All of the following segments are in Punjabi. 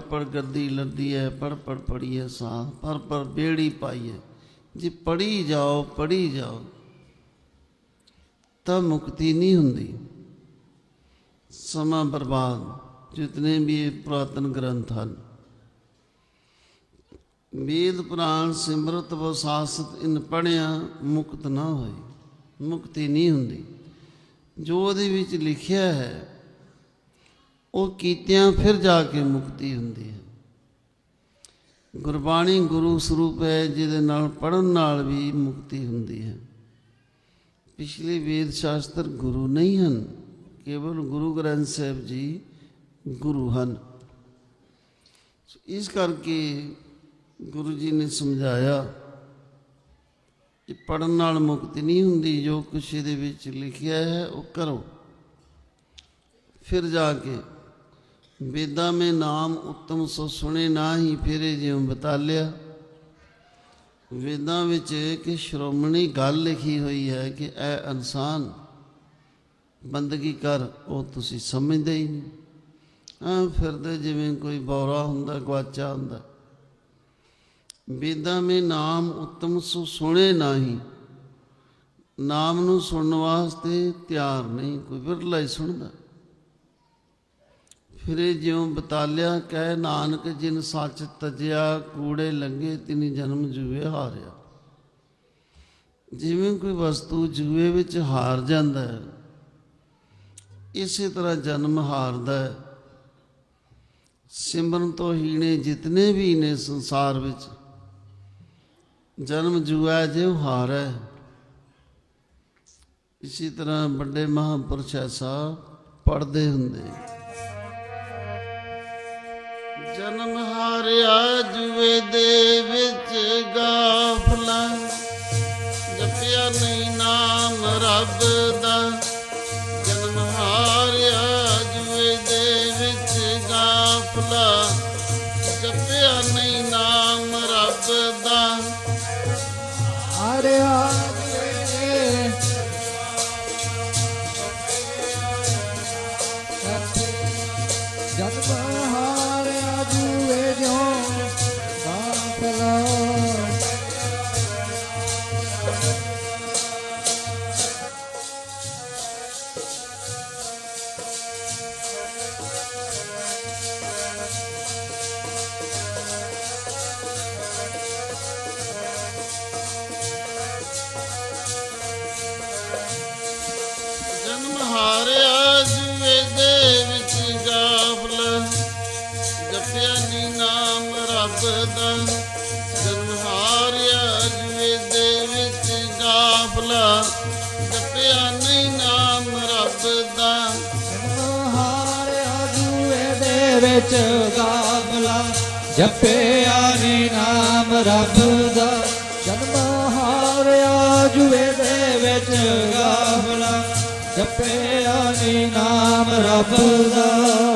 ਪੜ ਪੜ ਗੱਦੀ ਲੱਦੀ ਹੈ ਪੜ ਪੜ ਪੜੀਏ ਸਾਹ ਪਰ ਪਰ ਬੇੜੀ ਪਾਈਏ। ਜੇ ਪੜੀ ਜਾਓ ਪੜੀ ਜਾਓ, ਤਾਂ ਮੁਕਤੀ ਨਹੀਂ ਹੁੰਦੀ। ਸਮਾਂ ਬਰਬਾਦ, ਜਿਤਨੇ ਵੀ ਇਹ ਪੁਰਾਤਨ ਗ੍ਰੰਥ ਹਨ। ਵੇਦ ਪੁਰਾਣ ਸਿਮਰਤ ਵ ਸਾਸਤ ਇਨ ਪੜਿਆ ਮੁਕਤ ਨਾ ਹੋਈ ਮੁਕਤੀ ਨਹੀਂ ਹੁੰਦੀ। ਜੋ ਉਹਦੇ ਵਿੱਚ ਲਿਖਿਆ ਹੈ ਉਹ ਕੀਤਿਆਂ ਫਿਰ ਜਾ ਕੇ ਮੁਕਤੀ ਹੁੰਦੀ ਹੈ। ਗੁਰਬਾਣੀ ਗੁਰੂ ਸਰੂਪ ਹੈ, ਜਿਹਦੇ ਨਾਲ ਪੜਨ ਨਾਲ ਵੀ ਮੁਕਤੀ ਹੁੰਦੀ ਹੈ। ਪਿਛਲੇ ਵੇਦ ਸ਼ਾਸਤਰ ਗੁਰੂ ਨਹੀਂ ਹਨ, ਕੇਵਲ ਗੁਰੂ ਗ੍ਰੰਥ ਸਾਹਿਬ ਜੀ ਗੁਰੂ ਹਨ। ਇਸ ਕਰਕੇ ਗੁਰੂ ਜੀ ਨੇ ਸਮਝਾਇਆ ਕਿ ਪੜਨ ਨਾਲ ਮੁਕਤੀ ਨਹੀਂ ਹੁੰਦੀ, ਜੋ ਕੁਛ ਇਹਦੇ ਵਿੱਚ ਲਿਖਿਆ ਹੈ, ਉਹ ਕਰੋ। ਫਿਰ ਜਾ ਕੇ ਵੇਦਾਂ ਮੇ ਨਾਮ ਉੱਤਮ ਸੋ ਸੁਣੇ ਨਾਹੀ ਫਿਰੇ ਜਿਉ ਬਤਾਲਿਆ। ਵੇਦਾਂ ਵਿੱਚ ਕਿ ਸ਼੍ਰੋਮਣੀ ਗੱਲ ਲਿਖੀ ਹੋਈ ਹੈ ਕਿ ਐ ਇਨਸਾਨ ਬੰਦਗੀ ਕਰ, ਉਹ ਤੁਸੀਂ ਸਮਝਦੇ ਹੀ ਨਹੀਂ। ਆ ਫਿਰਦੇ ਜਿਵੇਂ ਕੋਈ ਬੌਰਾ ਹੁੰਦਾ, ਗਵਾਚਾ ਹੁੰਦਾ। ਵੇਦਾਂ ਮੇ ਨਾਮ ਉੱਤਮ ਸੋ ਸੁਣੇ ਨਾਹੀ। ਨਾਮ ਨੂੰ ਸੁਣਨ ਵਾਸਤੇ ਤਿਆਰ ਨਹੀਂ, ਕੋਈ ਵਿਰਲਾ ਹੀ ਸੁਣਦਾ। ਫਿਰੇ ਜਿਉ ਬਤਾਲਿਆ, ਕਹਿ ਨਾਨਕ, ਜਿਨ ਸੱਚ ਤਜਿਆ, ਕੂੜੇ ਲੰਗੇ ਤਿਨੀ ਜਨਮ ਜੂਏ ਹਾਰਿਆ। ਜਿਵੇਂ ਕੋਈ ਵਸਤੂ ਜੂਏ ਵਿੱਚ ਹਾਰ ਜਾਂਦਾ ਹੈ, ਇਸੇ ਤਰ੍ਹਾਂ ਜਨਮ ਹਾਰਦਾ ਹੈ। ਸਿਮਰਨ ਤੋਂ ਹੀਣੇ ਜਿਤਨੇ ਵੀ ਨੇ ਸੰਸਾਰ ਵਿੱਚ, ਜਨਮ ਜੂਆ ਜੇ ਹਾਰ। ਹੈ ਇਸੇ ਤਰ੍ਹਾਂ ਵੱਡੇ ਮਹਾਂਪੁਰਸ਼ ਐਸਾ ਪੜਦੇ ਹੁੰਦੇ। ਜਨਮ ਹਾਰਿਆ ਜੂਏ ਦੇ ਵਿੱਚ ਗਾਫਲਾ ਜਪਿਆ ਨਹੀਂ ਨਾਮ ਰੱਬ ਦਾ ਜਨਮ ਹਾਰਿਆ ਜੂਏ ਦੇ ਵਿੱਚ ਗਾਫਲਾ ਜਪਿਆ ਨਹੀਂ ਨਾਮ ਰੱਬ ਦਾ ਹਰੇ ਹਰੇ ਨਾਮ ਰੱਬ ਦਾ ਦੇ ਵਿੱਚ ਗਾਫਲ ਜਪਿਆ ਨਹੀਂ ਨਾਮ ਰੱਬ ਦਾ। ਹਾਰੇ ਆਜੂਏ ਦੇ ਵਿੱਚ ਗਾਵਲਾ ਜਪਿਆ ਨੀ ਨਾਮ ਰੱਬ ਦਾ। ਜਨਮ ਹਾਰੇ ਆਜੂਏ ਦੇ ਵਿੱਚ ਗਾਵਲਾ ਜਪਿਆ ਨੀ ਨਾਮ ਰੱਬ ਦਾ।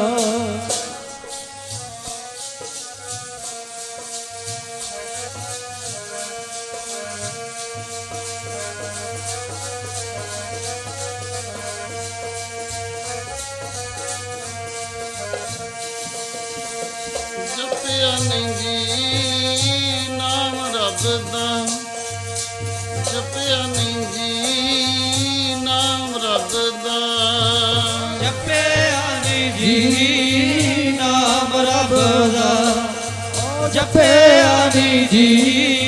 ਜਪਿਆ ਨਹੀਂ ਜੀ ਨਾਮ ਰੱਬ ਦਾ। ਜਪਿਆ ਨਹੀਂ ਜੀ ਨਾਮ ਰੱਬ ਦਾ। ਜਪਿਆ ਨੀ ਜੀ ਨਾਮ ਰੱਬ ਦਾ। ਓ ਜਪਿਆ ਨੀ ਜੀ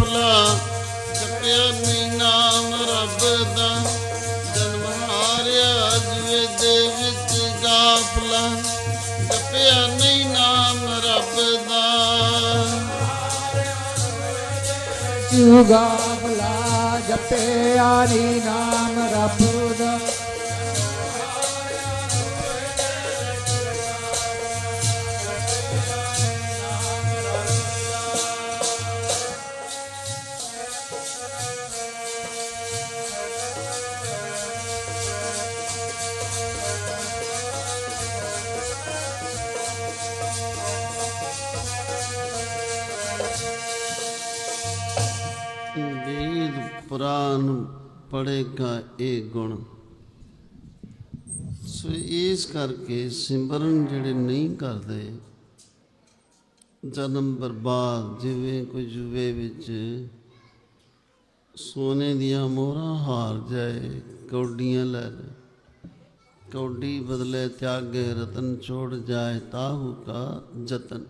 ਵਿੱਚ ਜਪਿਆ ਨੀ ਨਾਮ ਰੱਬ ਦਾ। ਜਨਮ ਹਾਰਿਆ ਜੂਏ ਦੇ ਵਿੱਚ ਗਾਫਲਾ ਜਪਿਆ ਨੀ ਨਾਮ ਰੱਬ ਦਾ। ਜੁਗਾ ਬਲਾ ਜਪਿਆ ਨੀ ਨਾਮ ਰੱਬ ਵੇਦ ਪੁਰਾਨ ਪੜੇਗਾ ਇਹ ਗੁਣ। ਸੋ ਇਸ ਕਰਕੇ ਸਿਮਰਨ ਜਿਹੜੇ ਨਹੀਂ ਕਰਦੇ, ਜਨਮ ਬਰਬਾਦ ਜਿਵੇਂ ਕੋਈ ਜੁਵੇ ਵਿੱਚ ਸੋਨੇ ਦੀਆਂ ਮੋਹਰਾਂ ਹਾਰ ਜਾਏ, ਕੌਡੀਆਂ ਲੈ ਲੈ, ਕੌਡੀ ਬਦਲੇ ਤਿਆਗੇ ਰਤਨ ਛੋੜ ਜਾਏ, ਤਾਹੂ ਕਾ ਜਤਨ